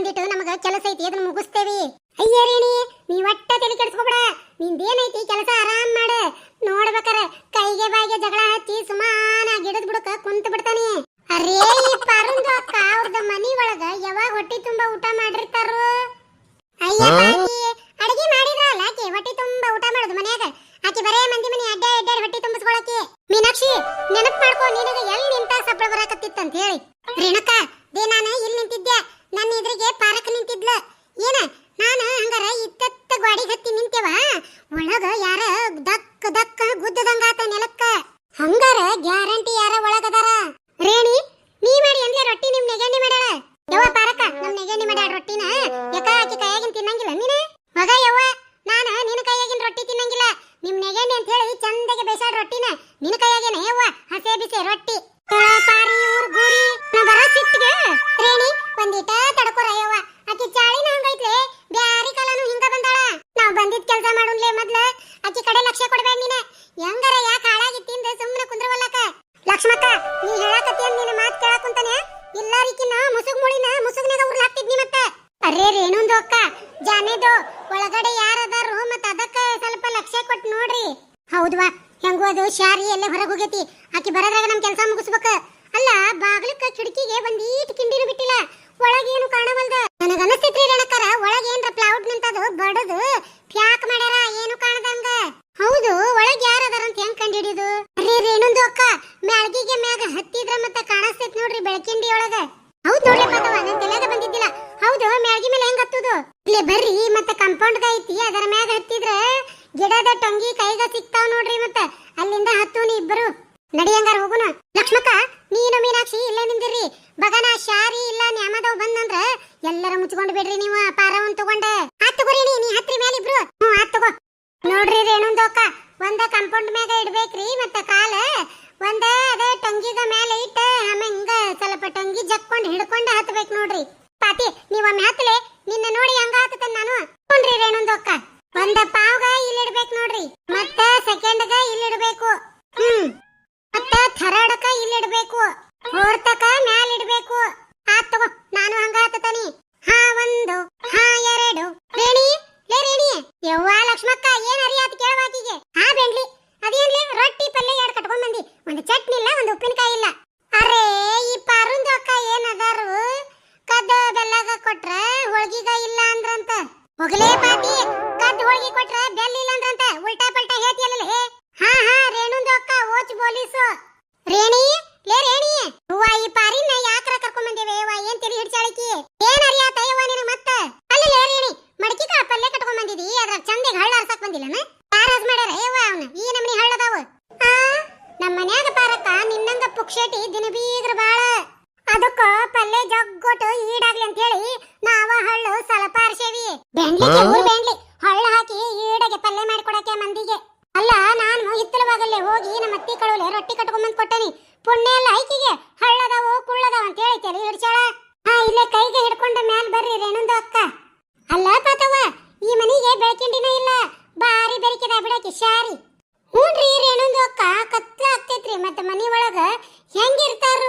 ಒಂದಿಟ್ಟು ನಮಗ ಕೆಲಸ ಐತಿ ಅದನ್ನ ಮುಗಿಸ್ತೇವಿ. ಅಯ್ಯ ರೇಣಿ ನೀ ಒಟ್ಟ ತಲೆ ಕೆಡಿಸ್ಕೊಬೇಡ. ನಿಂದೇನೈತಿ ಕೆಲಸ ಆರಾಮ್ ಮಾಡು. ನೋಡ್ಬೇಕಾರ ಕೈಗೆ ಬಾಯಿಗೆ ಜಗಳ ಹಚ್ಚಿ ಸುಮಾನ ಗಿಡದ ಬುಡಕ ಕುಂತ ಬಿಡ್ತಾನೆ. ಅರೇ ಈ ಪರುಂದ ಅಕ್ಕ ಅವ್ರದ ಮನಿ ಒಳಗ ಯಾವಾಗ ಹೊಟ್ಟಿ ತುಂಬಾ ಊಟ ಮಾಡಿರ್ತಾರೋ? ಅಯ್ಯ ಬಾಯಿ, ಅಡಿಗೆ ಮಾಡಿದ್ರಲ್ಲ ಆಕಿ ಹೊಟ್ಟಿ ತುಂಬಾ ಊಟ ಮಾಡುದು ಮನ್ಯಾಗ? ಆಕಿ ಬರೇ ಮಂದಿ ಮನಿ ಅಡ್ಡ ಅಡ್ಡ ಹೊಟ್ಟಿ ತುಂಬಿಸ್ಕೊಳಕಿ ಮೀನಾಕ್ಷಿ ನೆನಪ್ ಮಾಡ್ಕೊ ನಿನಗ ಎಲ್ಲಿ ನಿಂತ ಸಪ್ಪಳ ಬರಾಕತ್ತಿತ್ತಂತ ಹೇಳಿ. ಗ್ಯಾರಂಟಿ ಅಕ್ಕ, ಜಾನೇದು, ಒಳಗಡೆ ಯಾರದಾರು ಮತ್ತ ಅದಕ್ಕ ಸ್ವಲ್ಪ ಲಕ್ಷ್ಯ ಕೊಟ್ಟು ನೋಡ್ರಿ. ಹೌದ್ವಾ ಹೆಂಗು ಅದು, ಶಾರಿ ಎಲ್ಲ ಹೊರಗೆ ಹೋಗೈತಿ. ಆಕಿ ಬರೋದ್ರಾಗ ನಮ್ ಕೆಲಸ ಮುಗಿಸ್ಬೇಕ. ಅಲ್ಲ, ಬಾಗ್ಲಕ್ಕ ಕಿಟಕಿಗೆ ಒಂದೀಟ್ ಕಿಂಡಿನೂ ಬಿಟ್ಟಿಲ್ಲ. ಒಳಗೇನು ಕಾಣವಲ್ದ. ನನಗ ಅನಸ್ತೈತ್ರಿ ರೇಣಕರ ಒಳಗೆ ಏನ್ರ ಪ್ಲೌಡ್ ನಿಂತದು, ಬಡದು, ಪ್ಯಾಕ್ ಮಾಡ್ಯಾರ, ಏನು ಕಾಣದಂಗ ಹೌದು ಒಳಗೆ ಯಾರದಾರ ಅಂತ ಹೆಂಗ್ ಕಂಡಿಡಿದು ಅರೇ ರೇಣುಂದು ಅಕ್ಕ ಮ್ಯಾಳ್ಗಿಗೆ ಮ್ಯಾಗ ಹತ್ತಿದ್ರ ಮತ್ತ ಕಾಣಿಸ್ತೈತ್ ನೋಡ್ರಿ ಬೆಳಕಿಂಡಿ ಒಳಗ ಹೌದ್ ನೋಡ್ರಿ ಪಾತವ ನನ್ ತಲೆಗ ಬಂದಿದ್ದಿಲ್ಲ ಹೌದು ಮ್ಯಾಳ್ಗಿ ಮೇಲೆ ಹೆಂಗ್ ಹತ್ತುದು ಇಲ್ಲೇ ಬರ್ರಿ ಮತ್ತ ಕಾಂಪೌಂಡ್ ಐತಿ ಅದರ ಮ್ಯಾಗ ಹತ್ತಿದ್ರ ಗಿಡದ ಟೊಂಗಿ ಕೈಗ ಸಿಗ್ತಾವ್ ನೋಡ್ರಿ ಮತ್ತ ಅಲ್ಲಿಂದ ಹತ್ತೂನಿ ಇಬ್ಬರು ನಡಿಯಂಗಾರ ಹೋಗುನ ಲಕ್ಷ್ಮಕ್ಕ, ನೀನು ಮೀನಾಕ್ಷಿ ಇಲ್ಲೇ ನಿಂದಿರ್ರಿ. ಬಗನ ಶಾರಿ ಇಲ್ಲ, ನ್ಯಾಮದವ್ ಬಂದಂದ್ರ ಎಲ್ಲರ ಮುಚ್ಕೊಂಡು ಬಿಡ್ರಿ ನೀವು ಪಾರವನ್ ತಗೊಂಡೆ. ಆತ್ ತಗೋರಿ ನೀ ಹತ್ರಿ ಮೇಲೆ ಇಬ್ರು ಹ್ಞೂ ಆತ್ ತಗೋ. ನೋಡ್ರಿ ರೇಣುಂದು ಅಕ್ಕ, ಒಂದ ಕಾಂಪೌಂಡ್ ಮ್ಯಾಗ ಇಡ್ಬೇಕ್ರಿ ಮತ್ತ ಕಾಲ, ಒಂದ ಅದ ಟೊಂಗಿಗ ಮ್ಯಾಲ ಇಟ್ಟ ಆಮೇಲೆ ಸ್ವಲ್ಪ ಟೊಂಗಿ ಜಕ್ಕೊಂಡ್ ಹಿಡ್ಕೊಂಡ ಹತ್ಬೇಕು ನೋಡ್ರಿ. ಪಾತಿ, ನೀವ್ ಒಮ್ಮೆ ಹತ್ತಲೆ ನಿನ್ನ ನೋಡಿ ಹಂಗ ಹತ್ತ ನಾನು. ನೋಡ್ರಿ ರೇಣುಂದೋಕ ಅಕ್ಕ, ಒಂದ ಪಾವ್ಗ ಇಲ್ಲಿ ಇಡ್ಬೇಕು ನೋಡ್ರಿ, ಮತ್ತ ಸೆಕೆಂಡ್ಗ ಇಲ್ಲಿ ಇಡ್ಬೇಕು ಹ್ಮ್. ಮತ್ತ ಥರಡಕ ಇಲ್ಲಿ ಇಡಬೇಕು ಫೋರ್ತಕ ಮ್ಯಾಲ ಇಡಬೇಕು ಆತ್ ತಗೋ, ನಾನು ಹಂಗ ಹತ್ತತಾನಿ ಹಾ ಒಂದು, ಹಾ ಎರಡು. ರೇಣಿ, ಲೇ ಪೊಲೀಸು? ರೇಣಿ? ಲೇ ರೇಣಿ! ಹೂವ ಈ ಪಾರಿನ ಯಾಕ್ರ ಕರ್ಕೊಂಡ್ ಬಂದೇವೆ ಯವ್ವ ಏನ್ ತಿಳಿ ಹಿಡ್ಚಾಳಕಿ ಏನ್ ಅರಿಯಾತ? ಯವ್ವ ನಿನಗ ಮತ್ತ? ಅಲ್ಲಿ ಲೇ ರೇಣಿ, ಮಡಕಿ ಕಾ ಪಲ್ಲೆ ಕಟ್ಕೊಂಡ್ ಬಂದಿದಿ ಅದ್ರ ಚಂದಿಗೆ ಹಳ್ಳ ಅರ್ಸಕ್ ಬಂದಿಲ್ಲನ? ಯಾರಾಜ್ ಮಾಡ್ಯಾರ? ಯವ್ವ ಅವನ. ಈ ನಮ್ನಿ ಹಳ್ಳದಾವ. ಆ ನಮ್ಮ ಮನ್ಯಾಗ ಪಾರಕ್ಕ ನಿನ್ನಂಗ ಪುಕ್ಷೇಟಿ ದಿನ ಬೀಗ್ರ ಬಾಳ. ಅದಕ್ಕ ಪಲ್ಲೆ ಜಗ್ಗೊಟ್ಟು ಈಡಾಗ್ಲಿ ಅಂತ ಹೇಳಿ ನಾವ ಹಳ್ಳು ಸಲಪಾರ್ಸೇವಿ. ಅರ್ಸೇವಿ ಬೆಂಡ್ಲಿ ಊರ್ ಬೆಂಡ್ಲಿ ಹಳ್ಳ ಹಾಕಿ ಈಡಗೆ ಪಲ್ಯ ಮಾಡಿ ಕೊಡಕ್ಕೆ ಮಂದಿಗೆ ಅಲ್ಲ ನಾನು ಹಿತ್ತಲವಾಗಲ್ಲೇ ಹೋಗಿ ನಮ್ಮ ಅತ್ತಿ ಕಳುಲೆ ರೊಟ್ಟಿ ಕಟ್ಕೊಂಬಂದ್ ಕೊಟ್ಟನಿ ಪುಣ್ಯ ಎಲ್ಲ ಐಕಿಗೆ ಹಳ್ಳದಾವು ಕುಳ್ಳದಾವ ಅಂತ ಹೇಳಿ ತಲೆ ಹಿಡ್ಚಾಳ ಹಾ ಇಲ್ಲೇ ಕೈಗೆ ಹಿಡ್ಕೊಂಡ ಮ್ಯಾಲ್ ಬರ್ರಿ ರೇಣುಂದು ಅಕ್ಕ ಅಲ್ಲ ಪಾತವ್ವ ಈ ಮನಿಗೆ ಬೆಳಕಿಂಡಿನ ಇಲ್ಲ ಬಾರಿ ಶಾರಿ ಹ್ಞೂನ್ರಿ ರೇಣುಂದು ಅಕ್ಕ ಕತ್ಲ ಆಗ್ತೈತ್ರಿ, ಮತ್ತೆ ಮನಿ ಒಳಗ ಹೆಂಗಿರ್ತಾರು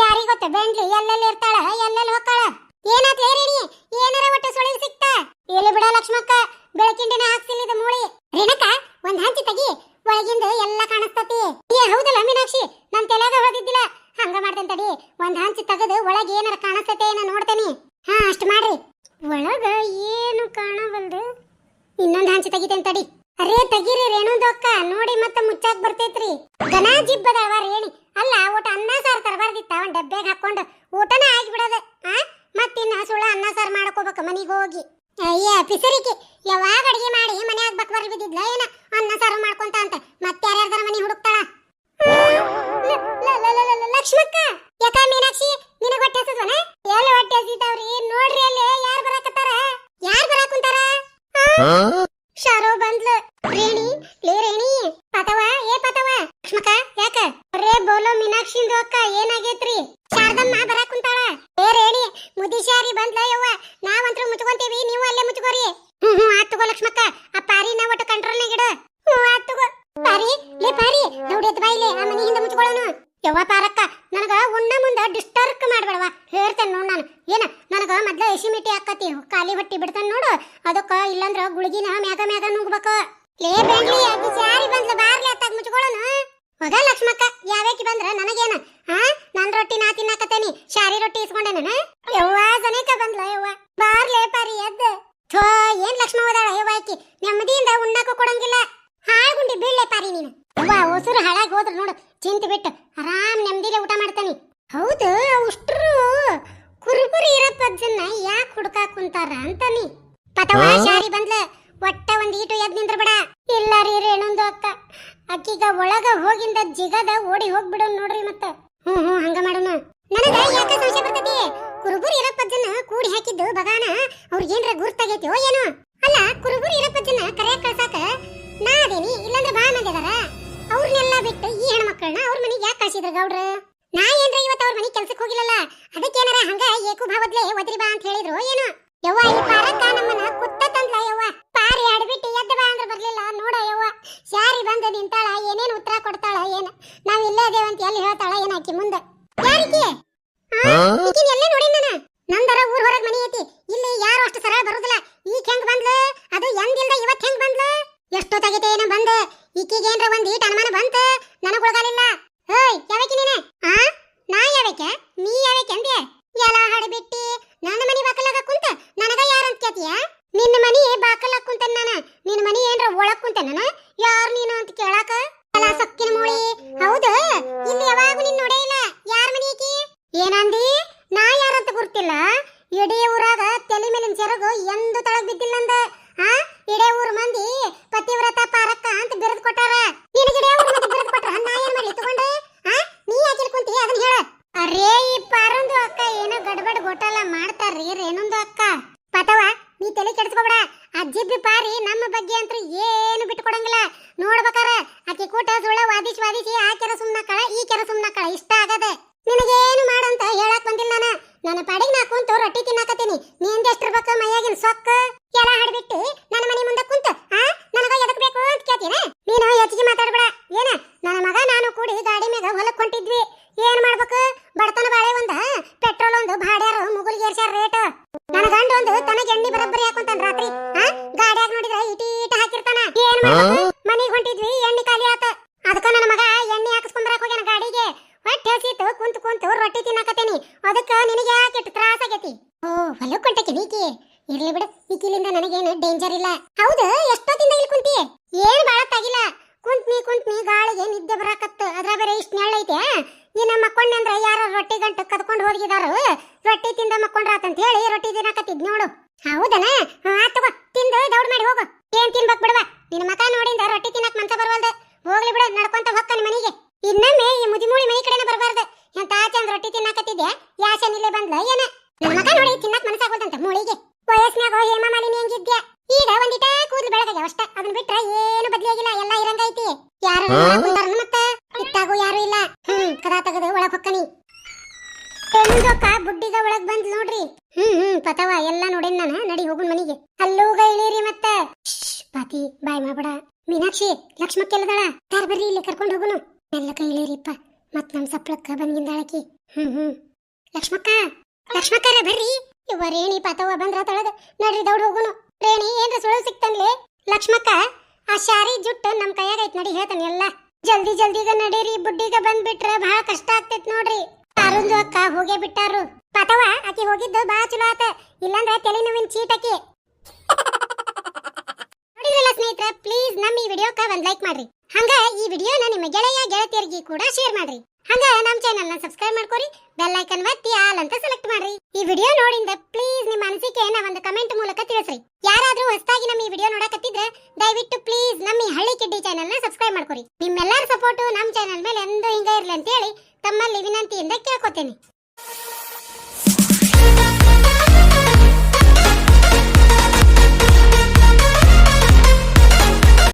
ಯಾರಿಗ್ ಗೊತ್ತ? ಬೆಂಡ್ಲಿ ಎಲ್ಲೆಲ್ಲಿ ಇರ್ತಾಳ? ಎಲ್ಲೆಲ್ಲಿ ಹೋಗ್ತಾಳ ಏನಾತ್ ರೇಣಿ ಏನಾರ ಒಟ್ಟ ಸುಳಿಲ್ ಸಿಕ್ತಾ? ಎಲ್ಲಿ ಬಿಡ ಲಕ್ಷ್ಮಕ್ಕ? ಬೆಳಕಿಂಡಿನ ಹಾಕ್ಸಿಲ್ಲ ಇದು ಮೂಳಿ. ರೇಣಕ ಒಂದ್ ಹಂಚಿ ತಗಿ, ಒಳಗಿಂದ ಎಲ್ಲ ಏ ಹೌದಲ್ಲ ಮೀನಾಕ್ಷಿ ನನ್ ತಲೆಗ ಹೊಳೆದಿದ್ದಿಲ್ಲ ಹಂಗ ಮಾಡ್ತೇನೆ ತಡಿ ಒಂದ್ ಹಂಚಿ ತೆಗೆದು ಒಳಗೆ ಏನಾರ ಕಾಣಿಸ್ತತೆ ಏನೋ ನೋಡ್ತೇನಿ ಹಾ ಅಷ್ಟ್ ಮಾಡ್ರಿ ಒಳಗ ಏನು ಕಾಣವಲ್ದು ಇನ್ನೊಂದ್ ಹಂಚಿ ತೆಗಿತೇನೆ ತಡಿ ಅರೇ ತೆಗೀರಿ ರೇಣುಂದು ಅಕ್ಕ ನೋಡಿ ಮತ್ತ ಮುಚ್ಚಾಕ್ ಬರ್ತೈತ್ರಿ ಗನ ಜಿಬ್ಬದವ ರೇಣಿ ಅಲ್ಲ ಊಟ ಅನ್ನ ಸಾರು ತರಬಾರ್ದಿತ್ತ? ಒಂದ್ ಡಬ್ಬ್ಯಾಗ ಹಾಕೊಂಡು ಊಟನೇ ಆಗಿಬಿಡೋದು ಆ? ಮತ್ತಿನ್ನ ಸುಳ್ಳ ಅನ್ನ ಸಾರು ಮಾಡ್ಕೋಬೇಕು ಮನೆಗೆ ಹೋಗಿ. ಅಯ್ಯ ಪಿಸರಿಕೆ. ಯಾವಾಗ ಅಡಿಗೆ ಮಾಡಿ ಮನ್ಯಾಗ ಬಕ್ಬರ್ ಬಿದ್ದಿದ್ಲ ಏನ? ಅನ್ನ ಸಾರು ಮಾಡ್ಕೊಂತ ಅಂತ. ಮತ್ತೆ ಯಾರ್ಯಾರ್ದಾರ ಮನಿ ಹುಡುಕ್ತಾಳ? ಲಕ್ಷ್ಮಕ್ಕ! ಯಾಕ ಮೀನಾಕ್ಷಿ? ನಿನಗೆ ಹೊಟ್ಟೆ ಹಸಿದ್ವನ ಎಲ್ಲ ಹೊಟ್ಟೆ ಹಸಿತಾವ್ರಿ? ನೋಡ್ರಿ ಅಲ್ಲಿ ಯಾರ್ ಬರಾಕತ್ತಾರ ಯಾರ್ ಬರಾಕುಂತಾರ ಶಾರೋ ಬಂದ್ಲು ರೇಣಿ ಲೇ ರೇಣಿ ಪತವ ಏ ಪತವ ಲಕ್ಷ್ಮಕ್ಕ ಯಾಕ ಅರೇ ಬೋಲೋ ಮೀನಾಕ್ಷಿಂದು ಅಕ್ಕ ಏನಾಗೈತ್ರಿ ಶಾರದಮ್ಮ ಬರಾಕುಂತಾಳ ಏ ರೇಣಿ ಮುದಿಶಾರಿ ಬಂದ್ಲ ಯವ್ವ ನಾವಂತ್ರು ಮುಚ್ಕೊಂತೀವಿ ನೀವು ಅಲ್ಲೇ ಮುಚ್ಕೋರಿ ಹ್ಮ್ ಹ್ಮ್ ಆತ್ ತಗೋ ಲಕ್ಷ್ಮಕ್ಕ ಆ ಪಾರಿನ ಒಟ್ಟು ಕಂಟ್ರೋಲ್ನಾಗ ಇಡು ಹ್ಮ್ ಆತ್ ತಗೋ ಪಾರಿ ಲೇ ಪಾರಿ ದೌಡಿ ಎತ್ ಬಾಯಿಲೆ ಆ ಮನಿ ಹಿಂದ ಮುಚ್ಕೊಳ್ಳೋನು ಪಾರಕ್ಕ ನನಗ ಉಣ್ಣ ಮುಂದ ಡಿಸ್ಟರ್ಕ್ ಮಾಡ್ಬೇಡವ ಹೇಳ್ತೇನೆ ನೋಡ್ ನಾನು. ಏನ? ನನಗ ಮೊದ್ಲ ಎಸಿಮಿಟಿ ಆಕತಿ ಖಾಲಿ ಹೊಟ್ಟಿ ಬಿಡ್ತಾನೆ ನೋಡು. ಅದಕ್ಕ ಇಲ್ಲಂದ್ರ ಗುಳಿಗಿನ ಮ್ಯಾಗ ಮ್ಯಾಗ ನುಗ್ಬೇಕು ಲೇ ಬೇಡ್ಲಿ ಅದು ಜಾರಿ ಬಂದ್ಲ ಬಾರ್ಲಿ ಅತ್ತಾಗ ಮುಚ್ಕೊಳ್ಳೋಣ ಹೋಗ ಲಕ್ಷ್ಮಕ್ಕ ಯಾವ್ಯಾಕಿ ಬಂದ್ರ ನನಗೇನ ಹಾ ನನ್ ರೊಟ್ಟಿ ನಾ ತಿನ್ನಾಕತ್ತೇನಿ ಶಾರಿ ರೊಟ್ಟಿ ಇಸ್ಕೊಂಡೇನ ಯವ್ವ ಸನೇಕ ಬಂದ್ಲ ಯವ್ವ ಬಾರ್ಲೇ ಪಾರಿ ಎದ್ದ ಥೋ ಏನ್ ಲಕ್ಷ್ಮ ಹೋದಾಳ ಯವ್ವ ಆಕಿ ನೆಮ್ಮದಿಯಿಂದ ಉಣ್ಣಾಕ ಕೊಡಂಗಿಲ್ಲ ಹಾಳ್ಗುಂಡಿ ಬೀಳ್ಲೆ ಪಾರಿ ನೀನು ಅವ್ವ ಹೊಸರು ಹಾಳಾಗಿ ಹೋದ್ರು ನೋಡು ಚಿಂತೆ ಬಿಟ್ಟು ಆರಾಮ್ ನೆಮ್ಮದಿಲೆ ಊಟ ಮಾಡ್ತಾನಿ ಹೌದು ಅಷ್ಟ್ರು ಕುರುಬುರಿ ಇರೋ ಪಜ್ಜನ್ನ ಯಾಕೆ ಹುಡ್ಕಾಕ್ ಕುಂತಾರ ಅಂತಾನಿ ಪತವ ಶಾರಿ ಬಂದ್ಲ ಒಟ್ಟ ಒಂದ್ ಈಟು ಎದ್ ನಿಂದ್ರ ಬಿಡ ಇಲ್ಲ ರೀ ರೇಣೊಂದು ಅಕ್ಕ. ಅಕ್ಕಿಗ ಒಳಗ ಹೋಗಿಂದ ಜಿಗದ ಓಡಿ ಹೋಗ್ಬಿಡು ನೋಡ್ರಿ ಮತ್ತ. ಹ್ಮ್ ಹ್ಮ್ ಹಂಗ ಮಾಡೋಣ. ನನಗ ಯಾಕ ಸಂಶಯ ಬರ್ತೈತಿ? ಕುರುಬುರಿ ಇರಪ್ಪಜ್ಜನ ಕೂಡಿ ಹಾಕಿದ್ದು ಬಗಾನ ಅವ್ರಿಗೇನ್ರ ಓ ಏನೋ? ಅಲ್ಲ ಕುರುಬುರಿ ಇರಪ್ಪಜ್ಜನ ಕರೆಯಾಕ ಕಳ್ಸಾಕ ನಾ ಅದೇನಿ ಇಲ್ಲಂದ್ರೆ ಬಾ ಮಂದಿದಾರ ಅವ್ರನ್ನೆಲ್ಲ ಬಿಟ್ಟು ಈ ಹೆಣ್ಮಕ್ಳನ್ನ ಅವ್ರ ಮನೆಗೆ ಯಾಕೆ ಕಳ್ಸಿದ್ರ ಗೌಡ್ರು? ನಾ ಏನ್ರ ಇವತ್ತು ಅವ್ರ ಮನೆ ಕೆಲ್ಸಕ್ಕೆ ಹೋಗಿಲ್ಲಲ್ಲ? ಅದಕ್ಕೇನಾರ ಹಂಗ ಏಕು ಭಾವದ್ಲೆ ಒದ್ರಿ ಬಾ ಅಂತ ಹೇಳಿದ್ರು, ಏನು? ಯವ್ವ ಈ ಪಾರಕ್ಕ ನಮ್ಮನ್ನ ಕುತ್ತ ತಂದ್ಲ ಯವ್ವ. ಪಾರಿ ಆಡ್ಬಿಟ್ಟು ಎದ್ದ ಬಾ ಅಂದ್ರೆ ಬರ್ಲಿಲ್ಲ, ನೋಡ ಯವ್ವ. ಶಾರಿ ಬಂದ ನಿಂತಾಳ, ಏನೇನು ಉತ್ತರ ಕೊಡ್ತಾಳ, ಏನ? ನಾವ್ ಇಲ್ಲೇ ಅದೇವಂತ ಎಲ್ಲಿ ಹೇಳ್ತಾಳ ಏನಾಕಿ ಮುಂದೆ ಯಾರಿಕಿ ಈಕಿನ ಎಲ್ಲೇ ನೋಡಿ ನಾನು ನಂದರ ಊರ್ ಹೊರಗ್ ಮನಿ ಐತಿ ಇಲ್ಲಿ ಯಾರು ಅಷ್ಟು ಸರಳ ಬರುದಿಲ್ಲ ಈಗ ಹೆಂಗ್ ಬಂದ್ಲು ಅದು ಎಂದಿಲ್ದ ಇವತ್ ಹೆಂಗ್ ಬಂದ್ಲು ಎಷ್ಟೊತ್ತಾಗೈತೆ ಏನೋ ಬಂದ ಈಕಿಗೇನ್ರ ಒಂದ್ ಈಟ್ ಅನುಮಾನ ಬಂತ ನನಗ್ ಉಳ್ಗಾಲಿಲ್ಲ ಹೇಯ್ ಯಾವಕ್ಕೆ ನೀನೆ ಆ ನಾ ಯಾವಕ್ಕೆ ನೀ ಯಾವಕ್ಕೆ ಅಂದೆ ಎಲ್ಲ ಹಾಡ್ಬಿಟ್ಟಿ ನನ್ನ ಮನಿ ಬಾಕಲಾಗ ಕುಂತ ನನಗ ಯಾರಂತ ಕೇತಿಯ ನಿನ್ನ ಮನಿ ಬಾಕಲಾಗ ಕುಂತ ನಾನ ನಿನ್ನ ಮನಿ ಏನ್ರ ಒಳಗ್ ಕುಂತ ನಾನ ಯಾರ್ ನೀನು ಅಂತ ಕೇಳಾಕ ಅಲ್ಲ ಸೊಕ್ಕಿನ ಮೂಳಿ ಹೌದು ಇಲ್ಲಿ ಯಾವಾಗೂ ನಿನ್ ನೋಡೇ ಇಲ್ಲ ಯಾರ ಮನಿ ಈಕಿ ಏನಂದಿ ನಾ ಯಾರಂತ ಗುರ್ತಿಲ್ಲ ಇಡೀ ಊರಾಗ ತಲೆ ಮೇಲಿನ ಸೆರಗು ಎಂದು ತಳಗ್ ಬಿದ್ದಿಲ್ಲ ಅಂದ ಆ ಇಡೇ ಊರ್ ಮಂದಿ ಪತಿವ್ರತ ಪಾರಕ್ಕ ಅಂತ ಬಿರುದು ಕೊಟ್ಟಾರ ನಿನಗೆ ಇಡೇ ಊರ್ ಮಂದಿ ಬಿರುದು ಕೊಟ್ರ ನಾ ಏನ್ ಮಾಡ್ಲಿ ತಗೊಂಡೆ ಆ ನೀ ಯಾಕೆ ಕುಂತಿ ಅದನ್ನ ಹೇಳ ಅರೇ ಈ ಪಾರಂದು ಅಕ್ಕ ಏನೋ ಗಡಬಡ್ ಗೊಟ್ಟಲ್ಲ ಮಾಡ್ತಾರ್ರಿ ರೇಣುಂದು ಅಕ್ಕ ಪತವ ನೀ ತಲೆ ಆ ಪಾರಿ ನಮ್ಮ ಬಗ್ಗೆ ಅಂತ ಏನು ಬಿಟ್ಟು ಕೊಡಂಗಿಲ್ಲ ನೋಡ್ಬೇಕಾರ, ಆಕೆ ಕೂಟ ಸುಳ್ಳ ವಾದಿಸಿ ವಾದಿಸಿ ಆ ಕೆರ ಕಳ, ಈ ಕೆರ ಕಳ, ಇಷ್ಟ ಆಗದೆ. ನಿನಗೇನು ಮಾಡಂತ ಹೇಳಕ್ ಬಂದಿಲ್ಲ ನಾನು. ನನ್ನ ಪಾಡಿಗೆ ನಾ ಕುಂತು ರೊಟ್ಟಿ ತಿನ್ನಾಕತ್ತೀನಿ. ನೀನ್ ಎಷ್ಟಿರ್ಬೇಕು ಮೈಯಾಗಿನ ಸೊಕ್ಕ? ಕೆಲ ಹಾಡ್ಬಿಟ್ಟು ನನ್ನ ಮನೆ ಮುಂದೆ ಕುಂತು, ಆ, ನನಗ ಎದಕ್ ಬೇಕು ಅಂತ ಕೇಳ್ತೀನಿ? ನೀನು ಹೆಚ್ಚಿಗೆ ಮಾತಾಡ್ಬೇಡ. ಏನ? ಕುಂತು ರೊಟ್ಟಿ ತಿನ್ನಕತ್ತೇನಿ. ಅದಕ್ಕ ನಿನಗೆ ಯಾಕೆ ಇಟ್ಟು ತ್ರಾಸ ಆಗೈತಿ? ಓ, ಹೊಲ ಹೊಂಟಕ್ಕೆ ನೀಕಿ. ಇರ್ಲಿ ಬಿಡು, ಈಕಿಲಿಂದ ನನಗೇನು ಡೇಂಜರ್ ಇಲ್ಲ. ಹೌದು, ಎಷ್ಟೊತ್ತಿಂದ ಇಲ್ಲಿ ಕುಂತಿ? ಏನ್ ಬಾಳತ್ತಾಗಿಲ್ಲ ಕುಂತ್ನಿ ಕುಂತ್ನಿ, ಗಾಳಿಗೆ ನಿದ್ದೆ ಬರಾಕತ್ತು. ಅದ್ರ ಬೇರೆ ಇಷ್ಟ ನೆಳ್ಳೈತೆ ಇನ್ನ ಮಕ್ಕೊಂಡೆ ಅಂದ್ರೆ ಯಾರು ರೊಟ್ಟಿ ಗಂಟು ಕದ್ಕೊಂಡು ಹೋಗಿದಾರು. ರೊಟ್ಟಿ ತಿಂದ ಮಕ್ಕೊಂಡ್ರಾತಂತ ಹೇಳಿ ರೊಟ್ಟಿ ತಿನ್ನಕತ್ತಿದ್ ನೋಡು. ಹೌದನ? ಹಾ, ತಗೋ, ತಿಂದು ದೌಡ್ ಮಾಡಿ ಹೋಗು. ಏನ್ ತಿನ್ಬೇಕು ಬಿಡುವ? ನಿನ್ನ ಮಕ ನೋಡಿಂದ ರೊಟ್ಟಿ ತಿನ್ನಕ್ ಮಂತ ಬರವಲ್ದು. ಹೋಗ್ಲಿ ಬಿಡು, ನಡ್ಕೊಂತ ಹೋಗ್ತಾನೆ ಮನೆಗೆ. ಇನ್ನೊಮ್ಮೆ ಈ ಮುದಿಮೂಳಿ ಮನೆ ಕಡೆನ ಬರಬಾರ್ದು. ಎಂತ ಚಂದ ರೊಟ್ಟಿ ತಿನ್ನಕತ್ತಿದ್ದೆ ಯಾಸನ್ ಇಲ್ಲೇ ಬಂದ್ಲ ಏನ? ನನ್ನ ಮಗ ನೋಡಿ ತಿನ್ನಕ್ ಮನಸ್ಸಾಗೋದಂತ ಮೂಳಿಗೆ. ವಯಸ್ಸಿನಾಗ ಹೇಮ ಮಾಲಿನಿ ಹೆಂಗಿದ್ಯ? ಈಗ ಒಂದಿಟ ಕೂದಲು ಬೆಳಗಾಗ್ಯಾವ ಅಷ್ಟ. ಅದನ್ನ ಬಿಟ್ರ ಏನು ಬದ್ಲಿಯಾಗಿಲ್ಲ ಎಲ್ಲ ಇರಂಗೈತಿ ಯಾರು ಕುಂತಾರನು ಮತ್ತ? ಇತ್ತಾಗೂ ಯಾರು ಇಲ್ಲ. ಹ್ಮ್ ಕದಾ ತೆಗೆದು ಒಳಗ್ ಹೊಕ್ಕನಿ. ಹೆಣ್ದೊಕ್ಕ ಬುಡ್ಡಿಗ ಒಳಗ್ ಬಂದ್ ನೋಡ್ರಿ. ಹ್ಮ್ ಹ್ಮ್ ಪತವ ಎಲ್ಲ ನೋಡಿನ್ ನಾನು ನಡಿ ಹೋಗುನ್ ಮನಿಗೆ. ಅಲ್ಲೂಗ ಇಳೀರಿ ಮತ್ತ. ಪಾತಿ ಬಾಯ್ ಮಾಡ್ಬೇಡ. ಮೀನಾಕ್ಷಿ ಲಕ್ಷ್ಮಕ್ಕೆಲ್ಲದಾಳ. ತಾರ್ ಬರ್ರಿ ಇಲ್ಲಿ ಕರ್ಕೊಂಡು ಹೋಗುನು. ಎಲ್ಲ ಕೈ ಇಳೀರಿಪ್ಪ ಮತ್ ನಮ್ ಸಪ್ಳಕ್ಕ ಬಂದಿಂದಾಳಕಿ ಹ್ಮ್ ಹ್ಮ್. ಲಕ್ಷ್ಮಕ್ಕ, ಲಕ್ಷ್ಮಕ್ಕರ ಬರ್ರಿ. ಇವ ರೇಣಿ ಪತವ ಬಂದ್ರ ತಳದ ನಡ್ರಿ ದೌಡ್ ಹೋಗುನು. ರೇಣಿ, ಏನ್ರ ಸುಳು ಸಿಕ್ತನ್ಲೆ ಲಕ್ಷ್ಮಕ್ಕ, ಆ ಶಾರಿ ಜುಟ್ಟು ನಮ್ ಕೈಯಾಗ ಐತ್ ನಡಿ ಹೇಳ್ತಾನೆ ಎಲ್ಲ. ಜಲ್ದಿ, ಜಲ್ದಿಗ ನಡೀರಿ, ಬುಡ್ಡಿಗ ಬಂದ್ಬಿಟ್ರ ಬಹಳ ಕಷ್ಟ ಆಗ್ತೈತ್ ನೋಡ್ರಿ. ಅರುಂದು ಅಕ್ಕ ಹೋಗೇ ಬಿಟ್ಟಾರು. ಪತವ ಆಕಿ ಹೋಗಿದ್ದು ಬಾ ಚಲೋ ಆತ. ಇಲ್ಲಂದ್ರ ತಲೆನೋವಿನ ಚೀಟಕಿ. ನೋಡಿದ್ರಲ್ಲ ಸ್ನೇಹಿತರ ಪ್ಲೀಸ್ ನಮ್ಮ ಈ ವಿಡಿಯೋಕ್ಕ ಒಂದ್ ಲೈಕ್ ಮಾಡ್ರಿ. ಹಂಗ ಈ ವಿಡಿಯೋನ ನಿಮ್ಮ ಗೆಳೆಯ ಗೆಳತಿಯರಿಗೆ ಕೂಡ ಶೇರ್ ಮಾಡ್ರಿ. ಹಂಗ ನಮ್ಮ ಚಾನೆಲ್ನ ಸಬ್ಸ್ಕ್ರೈಬ್ ಮಾಡ್ಕೊರಿ ಬೆಲ್ ಐಕನ್ ಒತ್ತಿ ಆಲ್ ಅಂತ ಸೆಲೆಕ್ಟ್ ಮಾಡ್ರಿ. ಈ ವಿಡಿಯೋ ನೋಡಿಂದ ಪ್ಲೀಸ್ ನಿಮ್ಮ ಅನಿಸಿಕೆ ನಾ ಒಂದು ಕಮೆಂಟ್ ಮೂಲಕ ತಿಳಿಸ್ರಿ. ಯಾರಾದ್ರೂ ಹೊಸದಾಗಿ ನಮ್ಮ ಈ ವಿಡಿಯೋ ನೋಡಕತ್ತಿದ್ರೆ, ದಯವಿಟ್ಟು ಪ್ಲೀಸ್ ನಮ್ಮ ಈ ಹಳ್ಳಿ ಕಿಡ್ಡಿ ಚಾನೆಲ್ನ ಸಬ್ಸ್ಕ್ರೈಬ್ ಮಾಡ್ಕೊರಿ. ನಿಮ್ಮೆಲ್ಲರ ಸಪೋರ್ಟ್ ನಮ್ಮ ಚಾನೆಲ್ ಮೇಲೆ ಎಂದೂ ಹಿಂಗ ಇರಲಿ ಅಂತೇಳಿ ತಮ್ಮಲ್ಲಿ ವಿನಂತಿಯಿಂದ ಕೇಳ್ಕೊತೇನೆ.